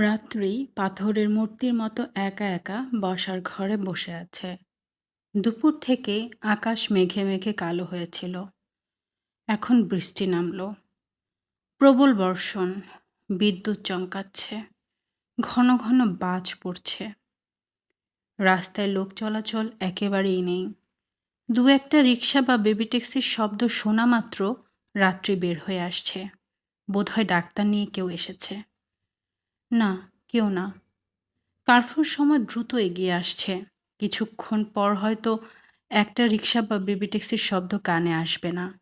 রাত্রি পাথরের মূর্তির মতো একা একা বসার ঘরে বসে আছে। দুপুর থেকে আকাশ মেঘে মেঘে কালো হয়েছিল। এখন বৃষ্টি নামলো। প্রবল বর্ষণ, বিদ্যুৎ চমকাচ্ছে, ঘন ঘন বাজ পড়ছে। রাস্তায় লোক চলাচল একেবারেই নেই। দু একটা রিক্সা বা বেবি ট্যাক্সির শব্দ শোনা মাত্র রাত্রি বের হয়ে আসছে। বোধহয় ডাক্তার নিয়ে কেউ এসেছে। না, কেউ না। কারফিউর সময় দ্রুত এগিয়ে আসছে। কিছুক্ষণ পর হয়তো একটা রিক্সা বা বেবি ট্যাক্সির শব্দ কানে আসবে না।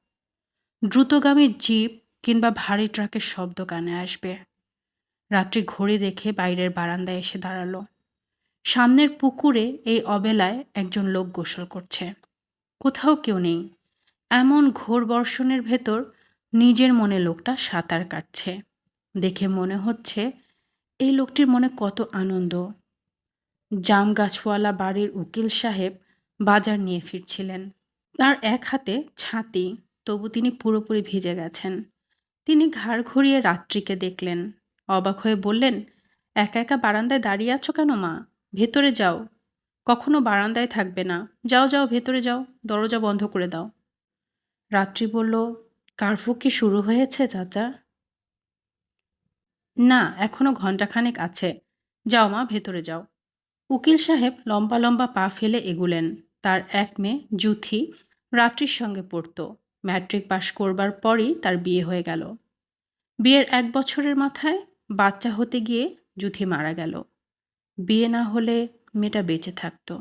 দ্রুতগামী জিপ কিংবা ভারী ট্রাকের শব্দ কানে আসবে। রাত্রি ঘড়ি দেখে বাইরের বারান্দায় এসে দাঁড়াল। সামনের পুকুরে এই অবেলায় একজন লোক গোসল করছে। কোথাও কেউ নেই। এমন ঘোর বর্ষণের ভেতর নিজের মনে লোকটা সাঁতার কাটছে। দেখে মনে হচ্ছে এই লোকটির মনে কত আনন্দ। জাম গাছওয়ালা বাড়ির উকিল সাহেব বাজার নিয়ে ফিরছিলেন। তার এক হাতে ছাতি, তবু তিনি পুরোপুরি ভিজে গেছেন। তিনি ঘাড় ঘুরিয়ে রাত্রিকে দেখলেন। অবাক হয়ে বললেন, একা একা বারান্দায় দাঁড়িয়ে আছো কেন মা? ভেতরে যাও। কখনো বারান্দায় থাকবে না। যাও যাও, ভেতরে যাও। দরজা বন্ধ করে দাও। রাত্রি বলল, কারফু কি শুরু হয়েছে, চাচা? না, এখনও ঘণ্টাখানেক আছে। যাও মা, ভেতরে যাও। উকিল সাহেব লম্বা লম্বা পা ফেলে এগুলেন। তার এক মেয়ে, জুথি, রাত্রির সঙ্গে পড়ত। ম্যাট্রিক পাশ করবার পরই তার বিয়ে হয়ে গেল। বিয়ের এক বছরের মাথায় বাচ্চা হতে গিয়ে জুথি মারা গেল। বিয়ে না হলে মেয়েটা বেঁচে থাকত।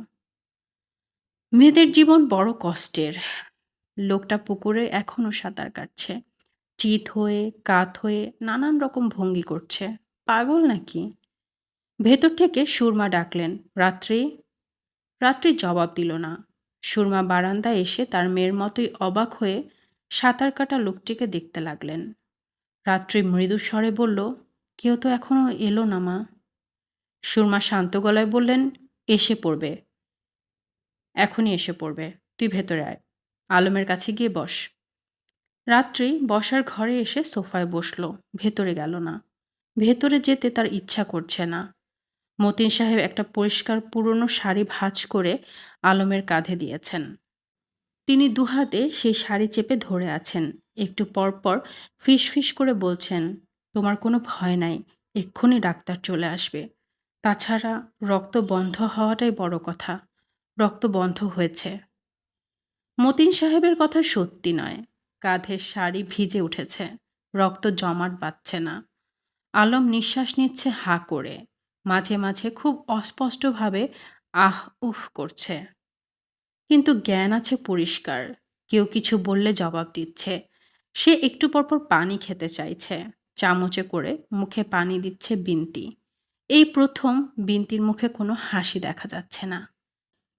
মেয়েদের জীবন বড় কষ্টের। লোকটা পুকুরে এখনও সাঁতার কাটছে। চিত হয়ে, কাত হয়ে নানান রকম ভঙ্গি করছে। পাগল নাকি? ভেতর থেকে সুরমা ডাকলেন, রাত্রি? রাত্রি জবাব দিল না। সুরমা বারান্দায় এসে তার মেয়ের মতোই অবাক হয়ে সাঁতার কাটা লোকটিকে দেখতে লাগলেন। রাত্রি মৃদু স্বরে বলল, কেউ তো এখনও এলো না মা। সুরমা শান্ত গলায় বললেন, এসে পড়বে। এখনই এসে পড়বে। তুই ভেতরে আয়। আলমের কাছে গিয়ে বস। রাত্রি বসার ঘরে এসে সোফায় বসল, ভেতরে গেল না। ভেতরে যেতে তার ইচ্ছা করছে না। মতিন সাহেব একটা পরিষ্কার পুরনো শাড়ি ভাঁজ করে আলমের কাঁধে দিয়েছেন। তিনি দুহাতে সেই শাড়ি চেপে ধরে আছেন। একটু পরপর ফিস করে বলছেন, তোমার কোনো ভয় নাই, এক্ষুনি ডাক্তার চলে আসবে। তাছাড়া রক্ত বন্ধ হওয়াটাই বড় কথা। রক্ত বন্ধ হয়েছে। মতিন সাহেবের কথা সত্যি নয়। কাঁধের শাড়ি ভিজে উঠেছে, রক্ত জমাট বাঁধছে না। আলম নিঃশ্বাস নিচ্ছে হা করে, মাঝে মাঝে খুব অস্পষ্টভাবে আহ উহ করছে। কিন্তু জ্ঞান আছে পরিষ্কার, কেউ কিছু বললে জবাব দিচ্ছে। সে একটু পরপর পানি খেতে চাইছে, চামচে করে মুখে পানি দিচ্ছে বিনতি। এই প্রথম বিনতির মুখে কোনো হাসি দেখা যাচ্ছে না।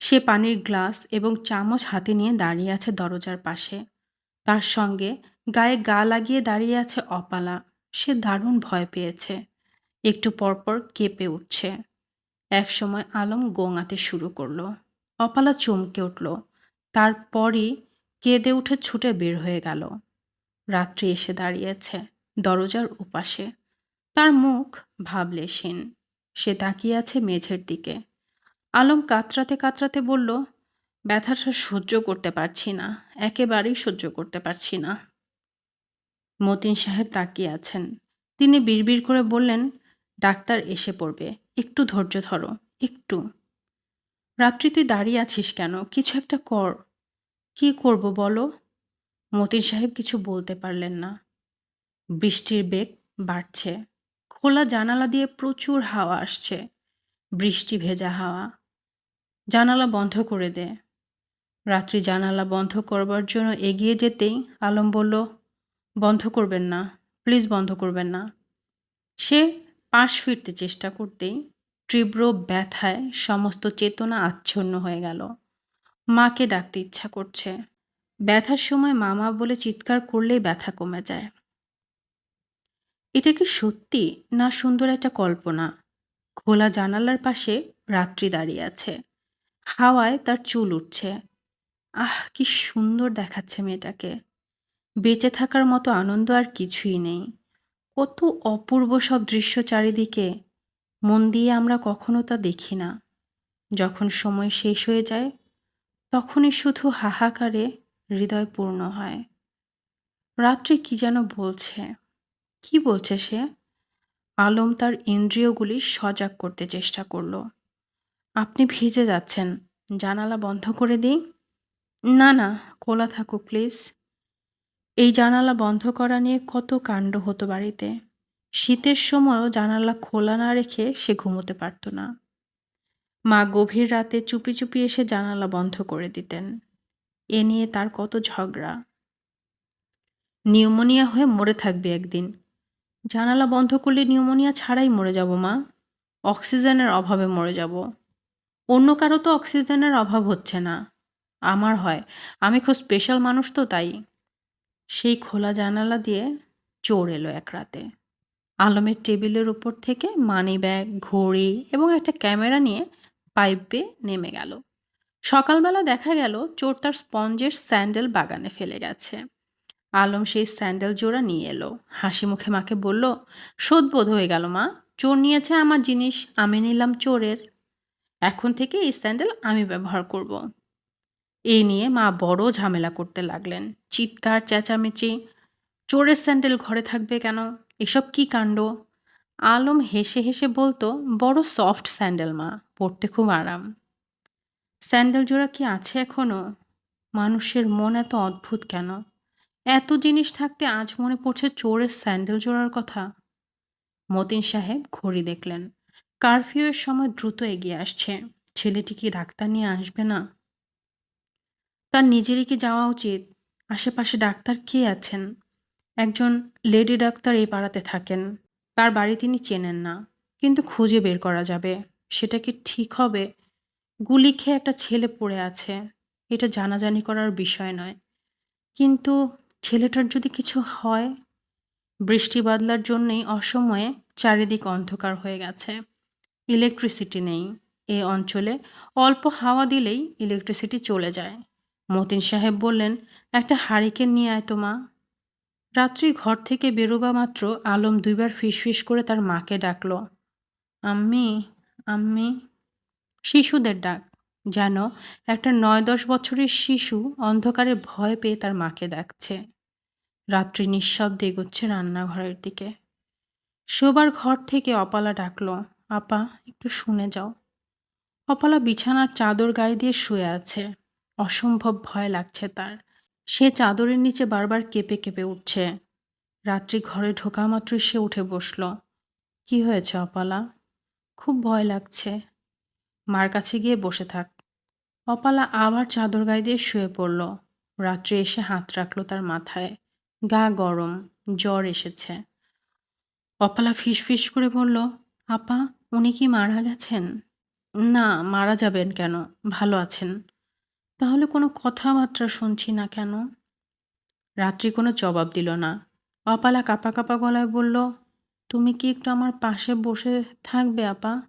সে পানির গ্লাস এবং চামচ হাতে নিয়ে দাঁড়িয়ে আছে দরজার পাশে। তার সঙ্গে গায়ে গা লাগিয়ে দাঁড়িয়ে আছে অপালা। সে দারুণ ভয় পেয়েছে। একটু পরপর কেঁপে উঠছে। একসময় আলম গোঙাতে শুরু করল। অপালা চমকে উঠল। তারপরই কেঁদে উঠে ছুটে বের হয়ে গেল। রাত্রি এসে দাঁড়িয়েছে দরজার উপাসে তার মুখ ভাবলেশীন সে তাকিয়ে আছে মেঝের দিকে। আলম কাতরাতে কাতরাতে বলল ব্যথাটা সহ্য করতে পারছি না, একেবারেই সহ্য করতে পারছি না। মতিন সাহেব তাকিয়ে আছেন। তিনি বিড়বিড় করে বললেন, ডাক্তার এসে পড়বে, একটু ধৈর্য ধরো, একটু। রাত্রি তুই দাঁড়িয়ে আছিস কেন? কিছু একটা কর। কি করব বলো? মতিন সাহেব কিছু বলতে পারলেন না। বৃষ্টির বেগ বাড়ছে। খোলা জানালা দিয়ে প্রচুর হাওয়া আসছে। বৃষ্টি ভেজা হাওয়া। জানালা বন্ধ করে দে। রাত্রি জানালা বন্ধ করবার জন্য এগিয়ে যেতেই আলম বলল, বন্ধ করবেন না, প্লিজ বন্ধ করবেন না। সে পাশ ফিরতে চেষ্টা করতেই তীব্র ব্যথায় সমস্ত চেতনা আচ্ছন্ন হয়ে গেল। মাকে ডাকতে ইচ্ছা করছে। ব্যথার সময় মামা বলে চিৎকার করলেই ব্যথা কমে যায়। এটা কি সত্যি না সুন্দর একটা কল্পনা? খোলা জানালার পাশে রাত্রি দাঁড়িয়ে আছে। হাওয়ায় তার চুল উঠছে। আহ, কি সুন্দর দেখাচ্ছে মেয়েটাকে। বেঁচে থাকার মতো আনন্দ আর কিছুই নেই। কত অপূর্ব সব দৃশ্য চারিদিকে। মন দিয়ে আমরা কখনো তা দেখি না। যখন সময় শেষ হয়ে যায়, তখনই শুধু হাহাকারে হৃদয় পূর্ণ হয়। রাত্রি কি যেন বলছে? কি বলছে সে? আলম তার ইন্দ্রিয়গুলি সজাগ করতে চেষ্টা করল। আপনি ভিজে যাচ্ছেন। জানালা বন্ধ করে দিই। না না, খোলা থাকুক, প্লিজ। এই জানালা বন্ধ করা নিয়ে কত কাণ্ড হতো বাড়িতে। শীতের সময়ও জানালা খোলা না রেখে সে ঘুমোতে পারত না। মা গভীর রাতে চুপি চুপি এসে জানালা বন্ধ করে দিতেন। এ নিয়ে তার কত ঝগড়া। নিউমোনিয়া হয়ে মরে থাকবে একদিন। জানালা বন্ধ করলে নিউমোনিয়া ছাড়াই মরে যাব, মা। অক্সিজেনের অভাবে মরে যাব। অন্য কারও তো অক্সিজেনের অভাব হচ্ছে না। আমার হয়। আমি খুব স্পেশাল মানুষ তো, তাই সেই খোলা জানালা দিয়ে চোর এলো এক রাতে। আলমের টেবিলের উপর থেকে মানি ব্যাগ ঘড়ি এবং একটা ক্যামেরা নিয়ে পাইপ বেয়ে নেমে গেল। সকালবেলা দেখা গেল চোর তার স্পঞ্জের স্যান্ডেল বাগানে ফেলে গেছে। আলম সেই স্যান্ডেল জোড়া নিয়ে এলো। হাসি মুখে মাকে বলল শোধবোধ হয়ে গেল মা, চোর নিয়েছে আমার জিনিস, আমি নিলাম চোরের। এখন থেকে এই স্যান্ডেল আমি ব্যবহার করব। এই নিয়ে মা বড় ঝামেলা করতে লাগলেন। চিৎকার, চেঁচামেচি, চোরের স্যান্ডেল ঘরে থাকবে কেন? এসব কি কাণ্ড? আলম হেসে হেসে বলতো, বড় সফট স্যান্ডেল, মা, পরতে খুব আরাম। স্যান্ডেল জোড়া কি আছে এখনও? মানুষের মন এত অদ্ভুত কেন? এত জিনিস থাকতে আজ মনে পড়ছে চোরের স্যান্ডেল জোড়ার কথা। মতিন সাহেব ঘড়ি দেখলেন। কারফিউয়ের সময় দ্রুত এগিয়ে আসছে। ছেলেটি কি ডাক্তার নিয়ে আসবে না? তার কি যাওয়া উচিত? আশেপাশে ডাক্তার কে আছেন? একজন লেডি ডাক্তার এই পাড়াতে থাকেন। তার বাড়ি তিনি চেনেন না, কিন্তু খুঁজে বের করা যাবে। সেটা কি ঠিক হবে? গুলি খেয়ে একটা ছেলে পড়ে আছে। এটা জানাজানি করার বিষয় নয়। কিন্তু ছেলেটার যদি কিছু হয়? বৃষ্টি বাদলার জন্যেই অসময়ে চারিদিক অন্ধকার হয়ে গেছে। ইলেকট্রিসিটি নেই। এ অঞ্চলে অল্প হাওয়া দিলেই ইলেকট্রিসিটি চলে যায়। মতিন সাহেব বললেন, একটা হারিকেন নিয়ে আয় তো মা। রাত্রি ঘর থেকে বেরোবা মাত্র আলম দুইবার ফিসফিস করে তার মাকে ডাকল, আম্মি আম্মি। শিশুদের ডাক, যেন একটা নয় দশ বছরের শিশু অন্ধকারে ভয় পেয়ে তার মাকে ডাকছে। রাত্রি নিঃশব্দে এগোচ্ছে রান্নাঘরের দিকে। শোবার ঘর থেকে অপালা ডাকলো, আপা, একটু শুনে যাও। অপালা বিছানার চাদর গায়ে দিয়ে শুয়ে আছে। অসম্ভব ভয় লাগছে তার। সে চাদরের নিচে বারবার কেঁপে কেঁপে উঠছে। রাত্রি ঘরে ঢোকা মাত্রই সে উঠে বসল। কি হয়েছে, অপালা? খুব ভয় লাগছে। মার কাছে গিয়ে বসে থাক। অপালা আবার চাদর গায়ে দিয়ে শুয়ে পড়ল। রাত্রে এসে হাত রাখল তার মাথায়। গা গরম, জ্বর এসেছে। অপালা ফিস করে বলল, আপা, উনি কি মারা গেছেন? না, মারা যাবেন কেন? ভালো আছেন। তাহলে কোনো কথাবার্তা শুনছি না কেন? রাত্রি কোনো জবাব দিল না। অপালা কাপা কাপা গলায় বলল, তুমি কি একটু আমার পাশে বসে থাকবে, আপা?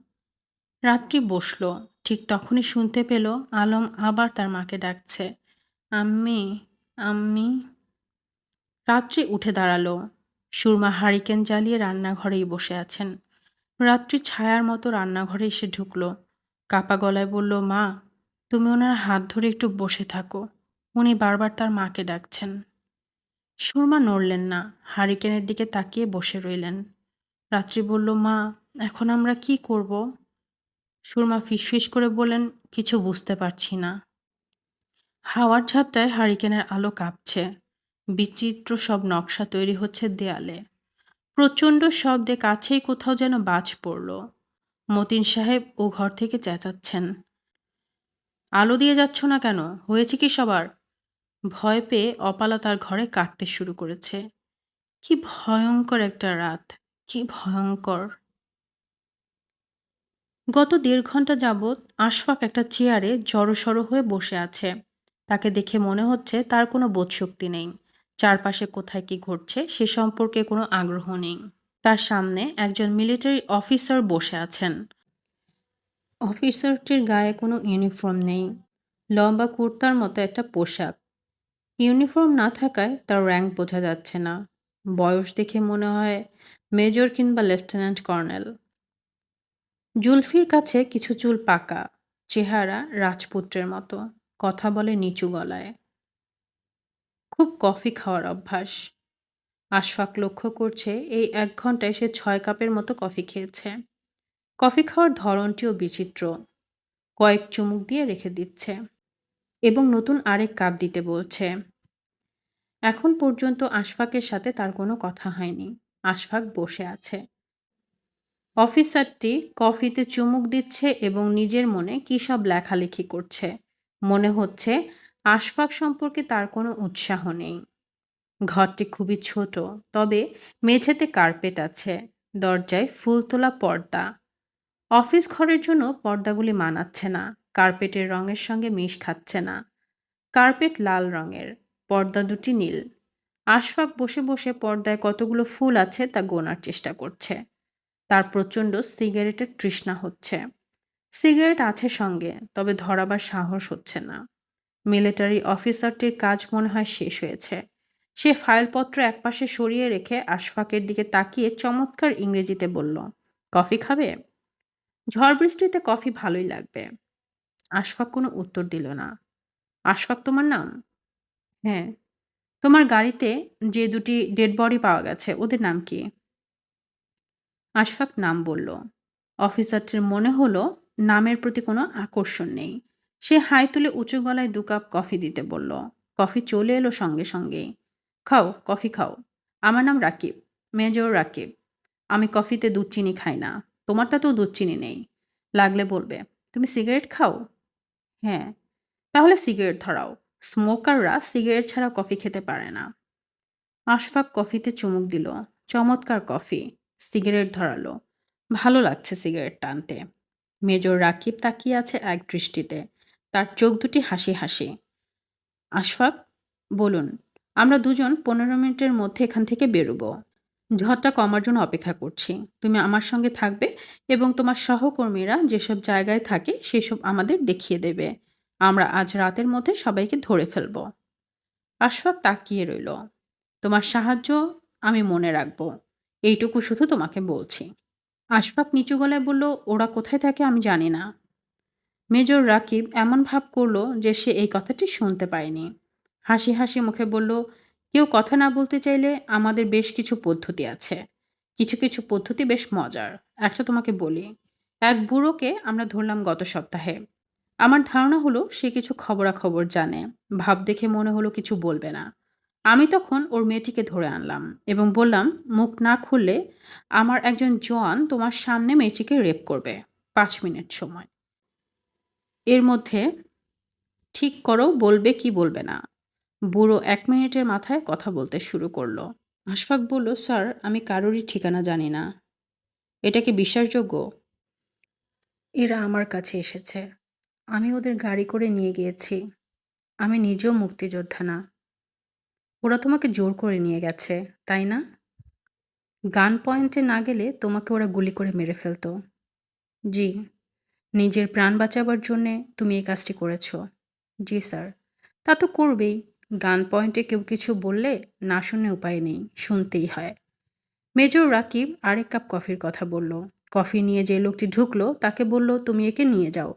রাত্রি বসল। ঠিক তখনই শুনতে পেল আলম আবার তার মাকে ডাকছে। আম্মি আম্মি। রাত্রি উঠে দাঁড়াল। সুরমা হারিকেন জ্বালিয়ে রান্নাঘরেই বসে আছেন। রাত্রি ছায়ার মতো রান্নাঘরে এসে ঢুকলো। কাপা গলায় বলল, মা তুমি ওনার হাত ধরে একটু বসে থাকো। উনি বারবার তার মাকে ডাকছেন। সুরমা নড়লেন না, হারিকেনের দিকে তাকিয়ে বসে রইলেন। রাত্রি বলল, মা, এখন আমরা কি করব? সুরমা ফিসফিস করে বলেন কিছু বুঝতে পারছি না। হাওয়ার ঝাপটায় হারিকেনের আলো কাঁপছে। বিচিত্র সব নকশা তৈরি হচ্ছে দেয়ালে। প্রচণ্ড শব্দে কাছেই কোথাও যেন বাজ পড়ল। মতিন সাহেব ও ঘর থেকে চেঁচাচ্ছেন। আলো দিয়ে যাচ্ছ না কেন? হয়েছে কি সবার? ভয় পেয়ে অপালা তার ঘরে কাঁদতে শুরু করেছে। কি ভয়ঙ্কর একটা রাত, কি ভয়ঙ্কর। গত দেড় ঘণ্টা যাবৎ আশফাক একটা চেয়ারে জড়সড় হয়ে বসে আছে। তাকে দেখে মনে হচ্ছে তার কোনো বোধশক্তি নেই। চারপাশে কোথায় কি ঘটছে সে সম্পর্কে কোনো আগ্রহ নেই। তার সামনে একজন মিলিটারি অফিসার বসে আছেন। অফিসারটির গায়ে কোনো ইউনিফর্ম নেই, লম্বা কুর্তার মতো একটা পোশাক। ইউনিফর্ম না থাকায় তার র্যাঙ্ক বোঝা যাচ্ছে না। বয়স দেখে মনে হয় মেজর কিংবা লেফটেন্যান্ট কর্নেল। জুলফির কাছে কিছু চুল পাকা, চেহারা রাজপুত্রের মতো, কথা বলে নিচু গলায়। খুব কফি খাওয়ার অভ্যাস। আশফাক লক্ষ্য করছে এই এক ঘন্টায় সে ছয় কাপের মতো কফি খেয়েছে। কফি খাওয়ার ধরনটিও বিচিত্র। কয়েক চুমুক দিয়ে রেখে দিচ্ছে এবং নতুন আরেক কাপ দিতে বলছে। এখন পর্যন্ত আশফাকের সাথে তার কোনো কথা হয়নি। আশফাক বসে আছে। অফিসারটি কফিতে চুমুক দিচ্ছে এবং নিজের মনে কী সব লেখালেখি করছে। মনে হচ্ছে আশফাক সম্পর্কে তার কোনো উৎসাহ নেই। ঘরটি খুবই ছোট, তবে মেঝেতে কার্পেট আছে, দরজায় ফুল তোলা পর্দা অফিস ঘরের জন্য পর্দাগুলি মানাচ্ছে না। কার্পেটের রঙের সঙ্গে মিশ খাচ্ছে না। কার্পেট লাল রঙের, পর্দা দুটি নীল। আশফাক বসে বসে পর্দায় কতগুলো ফুল আছে তা গোনার চেষ্টা করছে। তার প্রচণ্ড সিগারেটের তৃষ্ণা হচ্ছে। সিগারেট আছে সঙ্গে, তবে ধরাবার সাহস হচ্ছে না। মিলিটারি অফিসারটির কাজ মনে হয় শেষ হয়েছে। সে ফাইলপত্র একপাশে সরিয়ে রেখে আশফাকের দিকে তাকিয়ে চমৎকার ইংরেজিতে বলল, কফি খাবে? ঝড় বৃষ্টিতে কফি ভালোই লাগবে। আশফাক কোনো উত্তর দিল না। আশফাক, তোমার নাম? হ্যাঁ। তোমার গাড়িতে যে দুটি ডেড বডি পাওয়া গেছে, ওদের নাম কি? আশফাক নাম বলল। অফিসারটির মনে হলো নামের প্রতি কোনো আকর্ষণ নেই। সে হাই তুলে উঁচু গলায় দু কাপ কফি দিতে বলল। কফি চলে এলো সঙ্গে সঙ্গেই। খাও, কফি খাও। আমার নাম রাকিব, মেজর রাকিব। আমি কফিতে দুধ, চিনি খাই না। তোমারটা তো দুধ চিনি নেই। লাগলে বলবে, তুমি সিগারেট খাও? হ্যাঁ তাহলে সিগারেট ধরাও। স্মোকাররা সিগারেট ছাড়া কফি খেতে পারে না। আশফাক কফিতে চুমুক দিল। চমৎকার কফি, সিগারেট ধরালো। ভালো লাগছে সিগারেট টানতে। মেজর রাকিব তাকিয়ে আছে এক দৃষ্টিতে। তার চোখ দুটি হাসি হাসি। আশফাক, বলুন, আমরা দুজন পনেরো মিনিটের মধ্যে এখান থেকে বেরোবো। ঝড়টা কমার জন্য অপেক্ষা করছি। তুমি আমার সঙ্গে থাকবে এবং তোমার সহকর্মীরা যেসব জায়গায় থাকে সেসব আমাদের দেখিয়ে দেবে। আমরা আজ রাতের মধ্যে সবাইকে ধরে ফেলব। আশফাক তাকিয়ে রইল। তোমার সাহায্য আমি মনে রাখব। এইটুকু শুধু তোমাকে বলছি। আশফাক নিচু গলায় বলল, ওরা কোথায় থাকে আমি জানি না। মেজর রাকিব এমন ভাব করল যে সে এই কথাটি শুনতে পায়নি। হাসি হাসি মুখে বলল কেউ কথা না বলতে চাইলে আমাদের বেশ কিছু পদ্ধতি আছে। কিছু কিছু পদ্ধতি বেশ মজার। একটা তোমাকে বলি। এক বুড়োকে আমরা ধরলাম গত সপ্তাহে। আমার ধারণা হলো সে কিছু খবরাখবর জানে, ভাব দেখে মনে হলো কিছু বলবে না। আমি তখন ওর মেয়েটিকে ধরে আনলাম এবং বললাম, মুখ না খুললে আমার একজন জোয়ান তোমার সামনে মেয়েটিকে রেপ করবে। পাঁচ মিনিট সময়। এর মধ্যে, ঠিক করো, বলবে কি বলবে না। বুড়ো এক মিনিটের মাথায় কথা বলতে শুরু করল। আশফাক বলল, স্যার, আমি কারোরই ঠিকানা জানি না। এটা কি বিশ্বাসযোগ্য? এরা আমার কাছে এসেছে। আমি ওদের গাড়ি করে নিয়ে গিয়েছি। আমি নিজেও মুক্তিযোদ্ধা না। ওরা তোমাকে জোর করে নিয়ে গেছে, তাই না? গান পয়েন্টে না গেলে তোমাকে ওরা গুলি করে মেরে ফেলতো। জি, নিজের প্রাণ বাঁচাবার জন্যে তুমি এই কাজটি করেছ। জি, স্যার। তা তো করবেই। গান পয়েন্টে কেউ কিছু বললে না শুনে উপায় নেই, শুনতেই হয়। মেজর রাকিব আরেক কাপ কফির কথা বলল। কফি নিয়ে যে লোকটি ঢুকলো, তাকে বলল, তুমি একে নিয়ে যাও।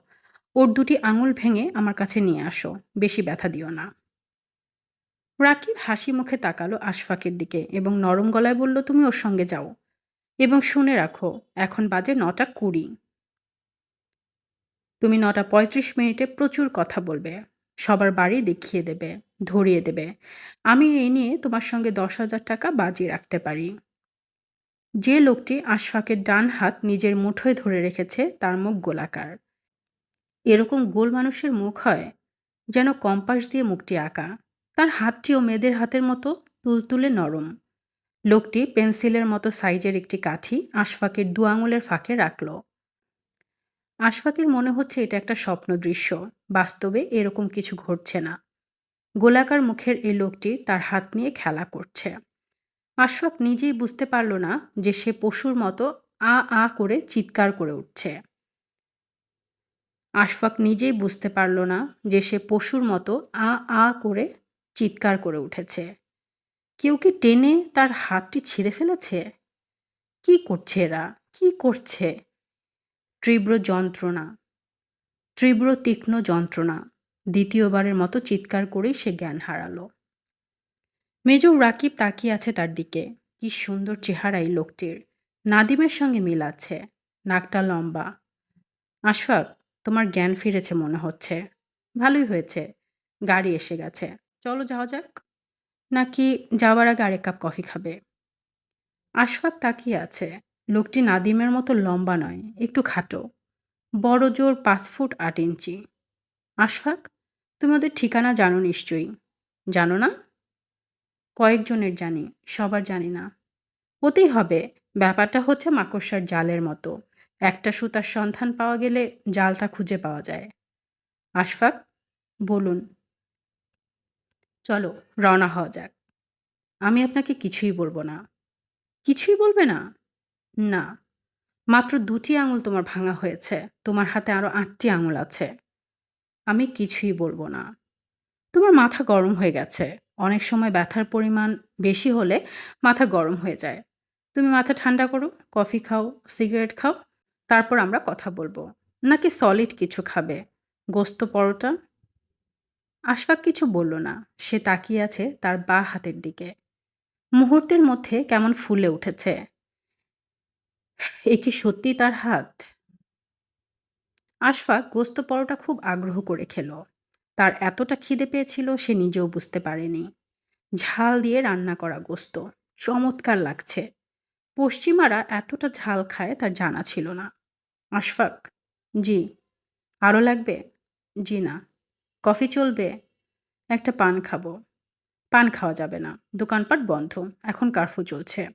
ওর দুটি আঙুল ভেঙে আমার কাছে নিয়ে আসো, বেশি ব্যথা দিও না। রাকিব হাসি মুখে তাকালো আশফাকের দিকে এবং নরম গলায় বলল, তুমি ওর সঙ্গে যাও এবং শুনে রাখো, এখন বাজে নটা কুড়ি। তুমি নটা পঁয়ত্রিশ মিনিটে প্রচুর কথা বলবে, সবার বাড়ি দেখিয়ে দেবে। ধরিয়ে দেবে। আমি এই নিয়ে তোমার সঙ্গে দশ হাজার টাকা বাজিয়ে রাখতে পারি। যে লোকটি আশফাকের ডান হাত নিজের মুঠোয় ধরে রেখেছে, তার মুখ গোলাকার। এরকম গোল মানুষের মুখ হয় যেন কম্পাস দিয়ে মুখটি আঁকা। তার হাতটিও মেয়েদের হাতের মতো তুলতুলে নরম। লোকটি পেন্সিলের মতো সাইজের একটি কাঠি আশফাকের দু আঙুলের ফাঁকে রাখল। আশফাকের মনে হচ্ছে এটা একটা স্বপ্ন দৃশ্য বাস্তবে এরকম কিছু ঘটছে না। গোলাকার মুখের এই লোকটি তার হাত নিয়ে খেলা করছে। আশফাক নিজেই বুঝতে পারল না যে সে পশুর মতো আ আ করে চিৎকার করে উঠছে। আশফাক নিজেই বুঝতে পারল না যে সে পশুর মতো আ আ করে চিৎকার করে উঠেছে। কেউ কি টেনে তার হাতটি ছিঁড়ে ফেলেছে? কি করছে এরা? কি করছে? তীব্র যন্ত্রণা। তীব্র তীক্ষ্ণ যন্ত্রণা। দ্বিতীয়বারের মতো চিৎকার করেই সে জ্ঞান হারালো। মেজর রাকিব তাকিয়ে আছে তার দিকে। কি সুন্দর চেহারাই লোকটির। নাদিমের সঙ্গে মিল আছে। নাকটা লম্বা। আশফাক, তোমার জ্ঞান ফিরেছে মনে হচ্ছে। ভালোই হয়েছে। গাড়ি এসে গেছে। চলো যাওয়া যাক। নাকি যাওয়ার আগে আরেক কাপ কফি খাবে? আশফাক তাকিয়ে আছে। লোকটি নাদিমের মতো লম্বা নয়, একটু খাটো। বড় জোর পাঁচ ফুট আট ইঞ্চি। আশফাক তুমি ওদের ঠিকানা জানো নিশ্চয়ই। জানো না? কয়েকজনের জানি, সবার জানি না। হতেই হবে, ব্যাপারটা হচ্ছে মাকড়সার জালের মতো। একটা সুতার সন্ধান পাওয়া গেলে জালটা খুঁজে পাওয়া যায়। আশফাক, বলুন। চলো, রওনা হওয়া যাক। আমি আপনাকে কিছুই বলব না। কিছুই বলবে না? না। মাত্র দুটি আঙুল তোমার ভাঙা হয়েছে। তোমার হাতে আরও আটটি আঙুল আছে। আমি কিছুই বলব না। তোমার মাথা গরম হয়ে গেছে। অনেক সময় ব্যথার পরিমাণ বেশি হলে মাথা গরম হয়ে যায়। তুমি মাথা ঠান্ডা করো, কফি খাও, সিগারেট খাও, তারপর আমরা কথা বলব। নাকি সলিড কিছু খাবে? গোস্ত পরোটা? আশফাক কিছু বলল না। সে তাকিয়ে আছে তার বা হাতের দিকে। মুহূর্তের মধ্যে কেমন ফুলে উঠেছে। এ কি সত্যি তার হাত? আশফাক গোস্ত পরোটা খুব আগ্রহ করে খেল। তার এতটা খিদে পেয়েছিল সে নিজেও বুঝতে পারেনি। ঝাল দিয়ে রান্না করা গোস্ত, চমৎকার লাগছে। পশ্চিমারা এতটা ঝাল খায় তার জানা ছিল না। আশফাক, জি আরও লাগবে? জি না। কফি চলবে? একটা পান খাব। পান খাওয়া যাবে না। দোকানপাট বন্ধ। এখন কারফু চলছে।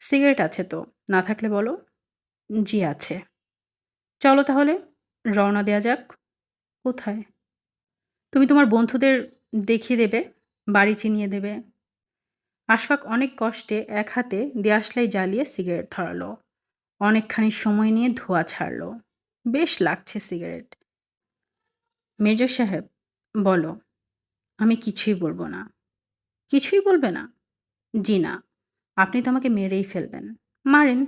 সিগারেট আছে তো, না থাকলে বলো? জি, আছে। চলো তাহলে। রওনা দেওয়া যাক। কোথায়? তুমি তোমার বন্ধুদের দেখিয়ে দেবে, বাড়ি চিনিয়ে দেবে। আশফাক অনেক কষ্টে এক হাতে দেয়াশলাই জ্বালিয়ে সিগারেট ধরালো। অনেকখানি সময় নিয়ে ধোয়া ছাড়লো। বেশ লাগছে সিগারেট। মেজর সাহেব, বলো, আমি কিছুই বলব না। কিছুই বলবে না? জি না, আপনি তো আমাকে মেরেই ফেলবেন। মারেন।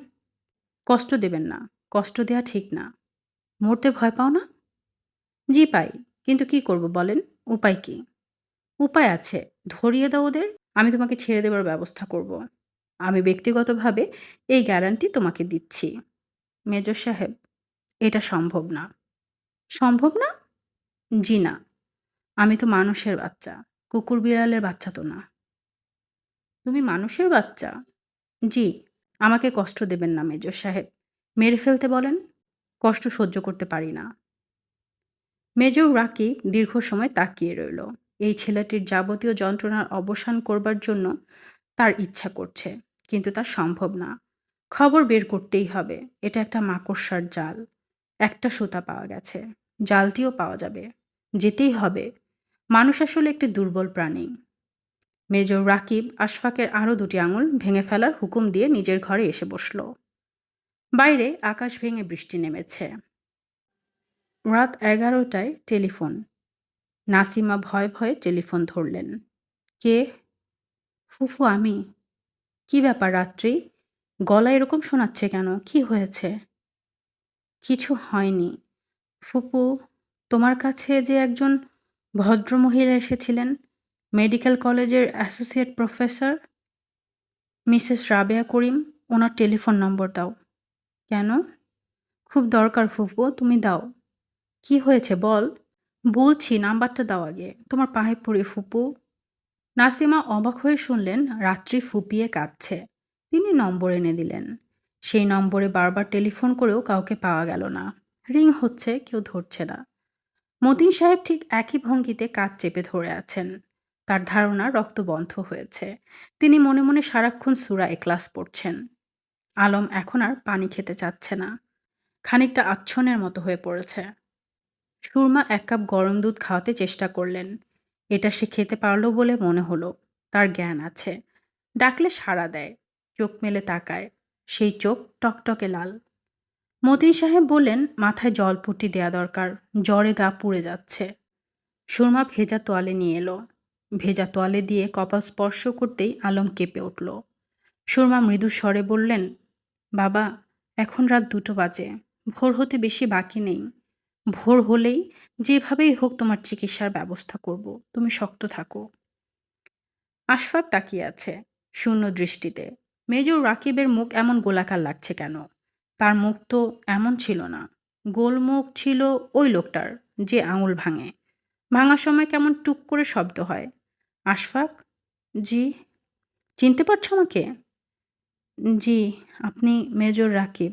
কষ্ট দেবেন না, কষ্ট দেওয়া ঠিক না। মরতে ভয় পাও না? জি পাই, কিন্তু কি করব বলেন? উপায় কি? উপায় আছে, ধরিয়ে দাও ওদের, আমি তোমাকে ছেড়ে দেওয়ার ব্যবস্থা করব। আমি ব্যক্তিগতভাবে এই গ্যারান্টি তোমাকে দিচ্ছি। মেজর সাহেব, এটা সম্ভব না। সম্ভব না? জি না। আমি তো মানুষের বাচ্চা, কুকুর বিড়ালের বাচ্চা তো না। তুমি মানুষের বাচ্চা? জি, আমাকে কষ্ট দেবেন না মেজর সাহেব। মেরে ফেলতে বলেন। কষ্ট সহ্য করতে পারি না। মেজর রাকিব দীর্ঘ সময় তাকিয়ে রইল। এই ছেলেটির যাবতীয় যন্ত্রণার অবসান করবার জন্য তার ইচ্ছা করছে, কিন্তু তা সম্ভব না। খবর বের করতেই হবে, এটা একটা মাকড়সার জাল। একটা সুতা পাওয়া গেছে, জালটিও পাওয়া যাবে। যেতেই হবে। মানুষ আসলে একটি দুর্বল প্রাণী। মেজর রাকিব আশফাকের আরও দুটি আঙুল ভেঙে ফেলার হুকুম দিয়ে নিজের ঘরে এসে বসল। বাইরে আকাশ ভেঙে বৃষ্টি নেমেছে। রাত এগারোটায় টেলিফোন। নাসিমা ভয় ভয়ে টেলিফোন ধরলেন। কে? ফুফু, আমি। কি ব্যাপার রাত্রি? গলা এরকম শোনাচ্ছে কেন? কি হয়েছে? কিছু হয়নি। ফুপু, তোমার কাছে যে একজন ভদ্রমহিলা এসেছিলেন, মেডিকেল কলেজের associate professor, Mrs Rabeya Karim, ওনার টেলিফোন নম্বর দাও। কেন? খুব দরকার ফুফু, তুমি দাও। কি হয়েছে বল? বলছি, নাম্বারটা দাও আগে। তোমার পায়ে পড়ে ফুপু। নাসিমা অবাক হয়ে শুনলেন, রাত্রি ফুপিয়ে কাঁদছে। তিনি নম্বর এনে দিলেন। সেই নম্বরে বারবার টেলিফোন করেও কাউকে পাওয়া গেল না। রিং হচ্ছে, কেউ ধরছে না। মতিন সাহেব ঠিক একই ভঙ্গিতে কাজ চেপে ধরে আছেন। তার ধারণা রক্ত বন্ধ হয়েছে। তিনি মনে মনে সারাক্ষণ সুরা এক্লাস পড়ছেন। আলম এখন আর পানি খেতে চাচ্ছে না। খানিকটা আচ্ছনের মতো হয়ে পড়েছে। সুরমা এক কাপ গরম দুধ খাওয়াতে চেষ্টা করলেন। এটা সে খেতে পারল বলে মনে হলো। তার জ্ঞান আছে। ডাকলে সাড়া দেয়। চোখ মেলে তাকায়। সেই চোখ টকটকে লাল। মতিন সাহেব বললেন, মাথায় জলপট্টি দেয়া দরকার। জ্বরে গা পুড়ে যাচ্ছে। সুরমা ভেজা তোয়ালে নিয়ে এলো। ভেজা তোয়ালে দিয়ে কপাল স্পর্শ করতেই আলম কেঁপে উঠল। সুরমা মৃদু স্বরে বললেন বাবা, এখন রাত দুটো বাজে। ভোর হতে বেশি বাকি নেই। ভোর হলেই যেভাবেই হোক তোমার চিকিৎসার ব্যবস্থা করব। তুমি শক্ত থাকো। আশফাক তাকিয়ে আছে শূন্য দৃষ্টিতে। মেজর রাকিবের মুখ এমন গোলাকার লাগছে কেন? তার মুখ তো এমন ছিল না। গোল মুখ ছিল ওই লোকটার, যে আঙুল ভাঙে। ভাঙার সময় কেমন টুক করে শব্দ হয়। আশফাক, জি, চিনতে পারছ আমাকে? জি, আপনি মেজর রাকিব।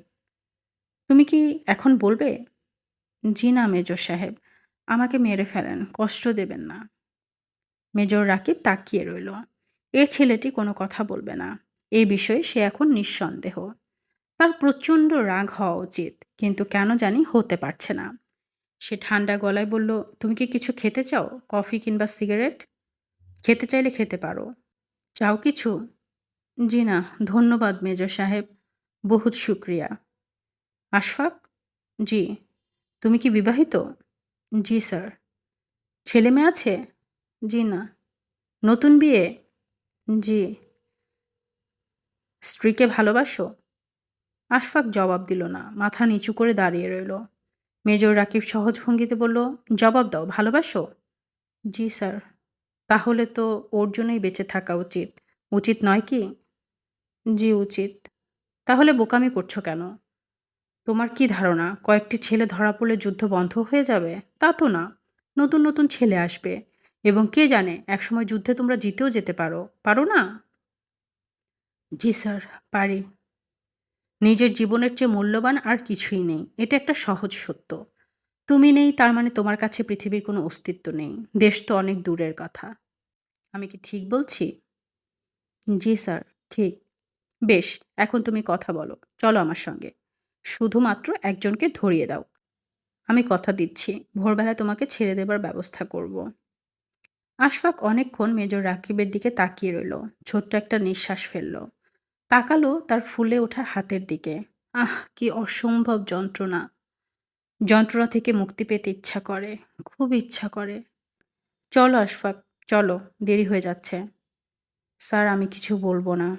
তুমি কি এখন বলবে? জি না, মেজর সাহেব। আমাকে মেরে ফেলেন, কষ্ট দেবেন না। মেজর রাকিব তাকিয়ে রইল। এ ছেলেটি কোনো কথা বলবে না। এ বিষয়ে সে এখন নিঃসন্দেহ। তার প্রচণ্ড রাগ হওয়া উচিত, কিন্তু কেন জানি হতে পারছে না। সে ঠান্ডা গলায় বলল, তুমি কি কিছু খেতে চাও? কফি কিংবা সিগারেট? খেতে চাইলে খেতে পারো। চাও কিছু? জি না, ধন্যবাদ মেজর সাহেব, বহুত শুক্রিয়া। আশফাক? জি। তুমি কি বিবাহিত? জি স্যার। ছেলে মেয়ে আছে? জি না। নতুন বিয়ে? জি। স্ত্রীকে ভালোবাসো? আশফাক জবাব দিল না, মাথা নিচু করে দাঁড়িয়ে রইল। মেজর রাকিব সহজ ভঙ্গিতে বলল, জবাব দাও, ভালোবাসো? জি স্যার। তাহলে তো ওর জন্যই বেঁচে থাকা উচিত। উচিত নয় কি? জি, উচিত। তাহলে বোকামি করছ কেন? তোমার কি ধারণা? কয়েকটি ছেলে ধরা পড়লে যুদ্ধ বন্ধ হয়ে যাবে? তা তো না। নতুন নতুন ছেলে আসবে। এবং কে জানে, একসময় যুদ্ধে তোমরা জিতেও যেতে পারো। পারো না? জি, স্যার, পারি। নিজের জীবনের চেয়ে মূল্যবান আর কিছুই নেই। এটা একটা সহজ সত্য। তুমি নেই, তার মানে তোমার কাছে পৃথিবীর কোনো অস্তিত্ব নেই। দেশ তো অনেক দূরের কথা। আমি কি ঠিক বলছি? জি, স্যার, ঠিক। বেশ, এখন তুমি কথা বলো। চলো আমার সঙ্গে। শুধুমাত্র একজনকে ধরিয়ে দাও। আমি কথা দিচ্ছি। ভোরবেলায় তোমাকে ছেড়ে দেবার ব্যবস্থা করব। আশফাক অনেকক্ষণ মেজর রাকিবের দিকে তাকিয়ে রইল। ছোট্ট একটা নিঃশ্বাস ফেলল। তাকালো তার ফুলে ওঠা হাতের দিকে। আহ, কি অসম্ভব যন্ত্রণা। যন্ত্রণা থেকে মুক্তি পেতে ইচ্ছা করে। খুব ইচ্ছা করে। চলো আশফাক, চলো। দেরি হয়ে যাচ্ছে। স্যার, আমি কিছু বলব না।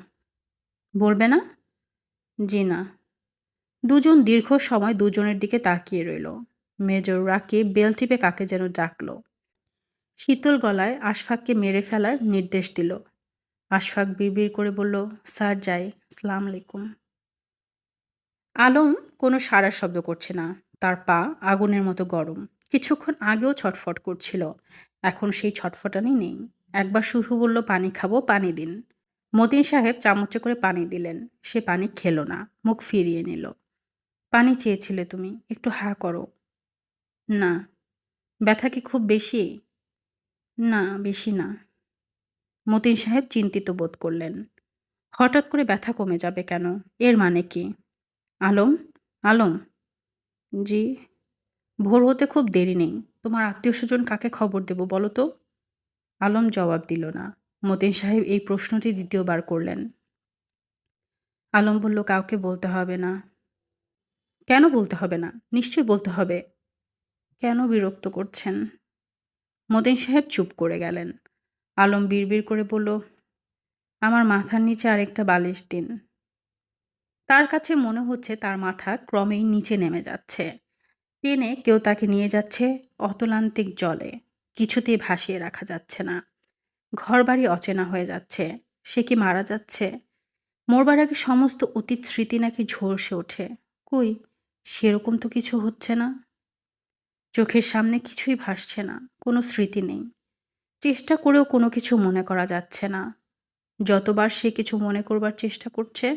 বলবে না? জি না। দুজন দীর্ঘ সময় দুজনের দিকে তাকিয়ে রইল। মেজর রাকিব বেল টিপে কাকে যেন ডাকল। শীতল গলায় আশফাককে মেরে ফেলার নির্দেশ দিল। আশফাক বিড়বিড় করে বলল, স্যার, যাই। সালাম আলাইকুম। আলম কোনো সাড়ার শব্দ করছে না। তার পা আগুনের মতো গরম। কিছুক্ষণ আগেও ছটফট করছিল। এখন সেই ছটফটানি নেই। একবার শুধু বলল, পানি খাব, পানি দিন। মতিন সাহেব চামচে করে পানি দিলেন। সে পানি খেলো না, মুখ ফিরিয়ে নিল। পানি চেয়েছিলে তুমি, একটু হা করো। না। ব্যথা কি খুব বেশি? না বেশি না। মতিন সাহেব চিন্তিত বোধ করলেন। হঠাৎ করে ব্যথা কমে যাবে কেন? এর মানে কি? আলম? আলম? জি। ভোর হতে খুব দেরি নেই। তোমার আত্মীয় স্বজন কাকে খবর দেব বলো তো? আলম জবাব দিল না। মতিন সাহেব এই প্রশ্নটি দ্বিতীয়বার করলেন। আলম বলল, কাউকে বলতে হবে না। কেন বলতে হবে না? নিশ্চয় বলতে হবে। কেন বিরক্ত করছেন? মতিন সাহেব চুপ করে গেলেন। আলম বিড়বিড় করে বলল, আমার মাথার নিচে আরেকটা বালিশ দিন। তার কাছে মনে হচ্ছে তার মাথা ক্রমেই নিচে নেমে যাচ্ছে। টেনে কেউ তাকে নিয়ে যাচ্ছে অতলান্তিক জলে। কিছুতেই ভাসিয়ে রাখা যাচ্ছে না। ঘরবাড়ি অচেনা হয়ে যাচ্ছে। সে কি মারা যাচ্ছে? মরবার আগে সমস্ত অতীত স্মৃতি নাকি ঝলসে ওঠে। কই, সেরকম তো কিছু হচ্ছে না। চোখের সামনে কিছুই ভাসছে না, কোনো স্মৃতি নেই। চেষ্টা করেও কোনো কিছু মনে করা যাচ্ছে না। যতবার সে কিছু মনে করবার চেষ্টা করছে,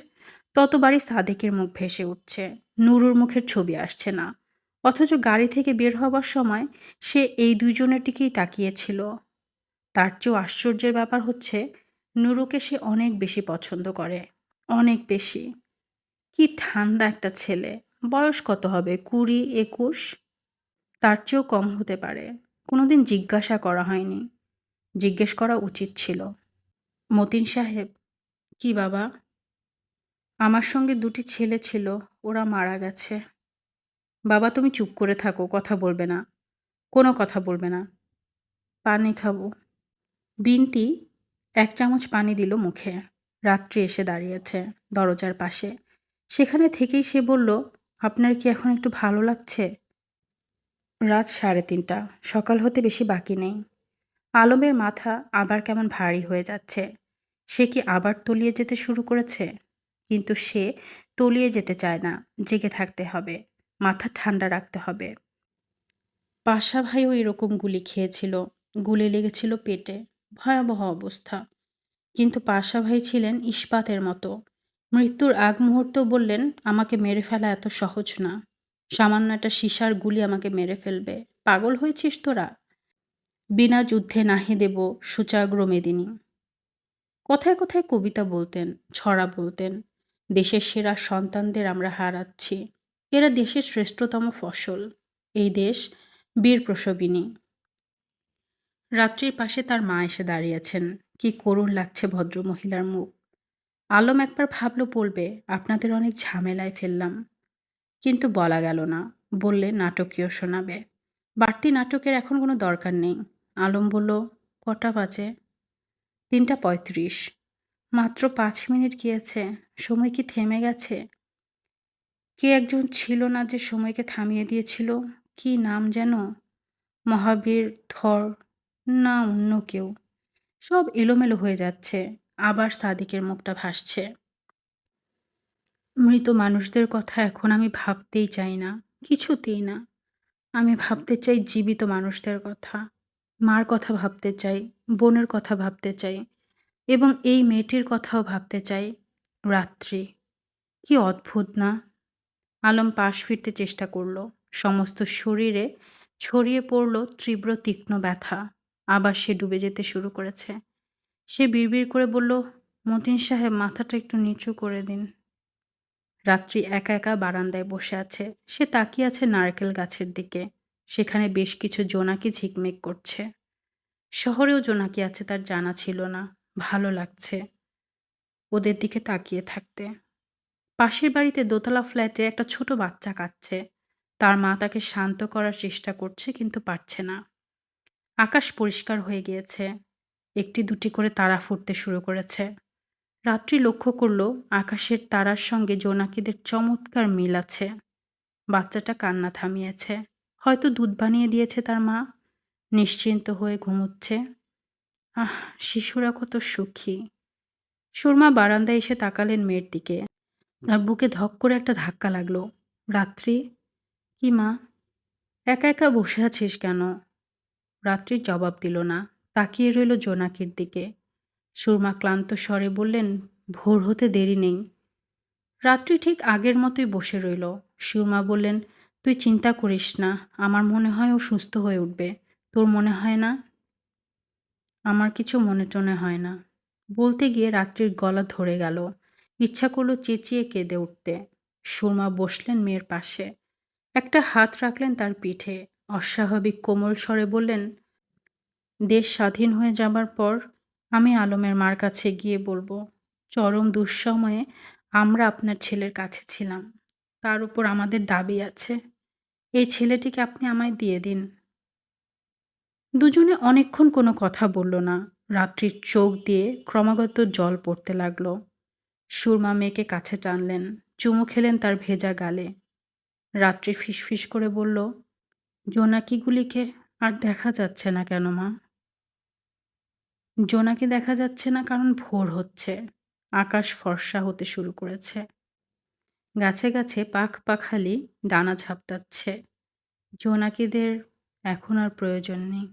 ততবারই সাদেকের মুখ ভেসে উঠছে। নুরুর মুখের ছবি আসছে না। অথচ গাড়ি থেকে বের হবার সময় সে এই দুইজনের দিকেই তাকিয়েছিল। তার চেয়েও আশ্চর্যের ব্যাপার হচ্ছে, নুরুকে সে অনেক বেশি পছন্দ করে, অনেক বেশি। কি ঠান্ডা একটা ছেলে, বয়স কত হবে, কুড়ি, একুশ? তার চেয়েও কম হতে পারে, কোনোদিন জিজ্ঞাসা করা হয়নি। জিজ্ঞেস করা উচিত ছিল। মতিন সাহেব, কি বাবা? আমার সঙ্গে দুটি ছেলে ছিল, ওরা মারা গেছে। বাবা, তুমি চুপ করে থাকো, কথা বলবে না। কোনো কথা বলবে না। পানি খাব। বিনতি এক চামচ পানি দিল মুখে। রাত্রি এসে দাঁড়িয়েছে দরজার পাশে। সেখানে থেকেই সে বলল, আপনার কি এখন একটু ভালো লাগছে? রাত সাড়ে তিনটা। সকাল হতে বেশি বাকি নেই। আলমের মাথা আবার কেমন ভারী হয়ে যাচ্ছে। সে কি আবার তলিয়ে যেতে শুরু করেছে? কিন্তু সে তলিয়ে যেতে চায় না, জেগে থাকতে হবে, মাথা ঠান্ডা রাখতে হবে। পাশা ভাইও এরকম গুলি খেয়েছিল, গুলি লেগেছিল পেটে। ভয়াবহ অবস্থা। কিন্তু পাশা ভাই ছিলেন ইস্পাতের মতো। মৃত্যুর আগ মুহূর্ত বললেন, আমাকে মেরে ফেলা এত সহজ না। সামান্য একটা সীসার গুলি আমাকে মেরে ফেলবে। পাগল হয়েছিস তোরা? বিনা যুদ্ধে নাহি দেব, সুচাগ্র মেদিনী। কোথায় কোথায় কবিতা বলতেন, ছড়া বলতেন, দেশের সেরা সন্তানদের আমরা হারাচ্ছি। এরা দেশের শ্রেষ্ঠতম ফসল। এই দেশ বীর প্রসবিনী রাত্রির পাশে তার মা এসে দাঁড়িয়েছেন। কি করুণ লাগছে ভদ্রমহিলার মুখ। আলম একবার ভাবলো, বলবে, আপনাদের অনেক ঝামেলায় ফেললাম। কিন্তু বলা গেল না। বললে, নাটকীয় শোনাবে। বাড়তি নাটকের এখন কোনো দরকার নেই। আলম বলল, কটা বাজে? তিনটা পঁয়ত্রিশ। মাত্র পাঁচ মিনিট গিয়েছে। সময় কি থেমে গেছে? কে একজন ছিল না যে সময়কে থামিয়ে দিয়েছিল? কি নাম যেন? মহাবীর ধর না, অন্য কেউ। সব এলোমেলো হয়ে যাচ্ছে। আবার সাদিকের মুখটা ভাসছে। মৃত মানুষদের কথা এখন আমি ভাবতেই চাই না, কিছুতেই না। আমি ভাবতে চাই জীবিত মানুষদের কথা। মার কথা ভাবতে চাই, বোনের কথা ভাবতে চাই এবং এই মেয়েটির কথাও ভাবতে চাই। রাত্রি। কি অদ্ভুত না? আলম পাশ ফিরতে চেষ্টা করল। সমস্ত শরীরে ছড়িয়ে পড়ল তীব্র তীক্ষ্ণ ব্যথা। আবার সে ডুবে যেতে শুরু করেছে। সে বিড়বিড় করে বলল, মতিন সাহেব, মাথাটা একটু নিচু করে দিন। রাত্রি একা একা বারান্দায় বসে আছে। সে তাকিয়ে আছে নারকেল গাছের দিকে। সেখানে বেশ কিছু জোনাকি ঝিকমিক করছে। শহরেও জোনাকি আছে তার জানা ছিল না। ভালো লাগছে ওদের দিকে তাকিয়ে থাকতে। পাশের বাড়িতে দোতলা ফ্ল্যাটে একটা ছোট বাচ্চা কাঁদছে তার মা তাকে শান্ত করার চেষ্টা করছে, কিন্তু পারছে না। আকাশ পরিষ্কার হয়ে গিয়েছে। একটি দুটি করে তারা ফুটতে শুরু করেছে। রাত্রি লক্ষ্য করল আকাশের তারার সঙ্গে জোনাকিদের চমৎকার মিল আছে। বাচ্চাটা কান্না থামিয়েছে। হয়তো দুধ বানিয়ে দিয়েছে তার মা। নিশ্চিন্ত হয়ে ঘুমোচ্ছে। আহ, শিশুরা কত সুখী। সুরমা বারান্দায় এসে তাকালেন মেয়ের দিকে। তার বুকে ধক করে একটা ধাক্কা লাগল। রাত্রি, কি মা? একা একা বসে আছিস কেন? রাত্রির জবাব দিল না। তাকিয়ে রইল জোনাকির দিকে। সুরমা ক্লান্ত স্বরে বললেন, ভোর হতে দেরি নেই। রাত্রি ঠিক আগের মতোই বসে রইল। সুরমা বললেন, তুই চিন্তা করিস না, আমার মনে হয় ও সুস্থ হয়ে উঠবে। তোর মনে হয় না? আমার কিছু মনে টনে হয় না। বলতে গিয়ে রাত্রির গলা ধরে গেল। ইচ্ছা করল চেঁচিয়ে কেঁদে উঠতে। সুরমা বসলেন মেয়ের পাশে। একটা হাত রাখলেন তার পিঠে। অস্বাভাবিক কোমল স্বরে বললেন, দেশ স্বাধীন হয়ে যাবার পর আমি আলমের মার কাছে গিয়ে বলব, চরম দুঃসময়ে আমরা আপনার ছেলের কাছে ছিলাম। তার উপর আমাদের দাবি আছে। এই ছেলেটিকে আপনি আমায় দিয়ে দিন দুজনে অনেকক্ষণ কোনো কথা বলল না। রাত্রির চোখ দিয়ে ক্রমাগত জল পড়তে লাগল। সুরমা মেয়েকে কাছে টানলেন, চুমু খেলেন তার ভেজা গালে। রাত্রি ফিসফিস করে বলল জোনাকিগুলিকে আর দেখা যাচ্ছে না কেন, মা? জোনাকি দেখা যাচ্ছে না কারণ ভোর হচ্ছে। আকাশ ফর্সা হতে শুরু করেছে। গাছে গাছে পাখ পাখালি ডানা ঝাপটাচ্ছে। জোনাকিদের এখন আর প্রয়োজন নেই।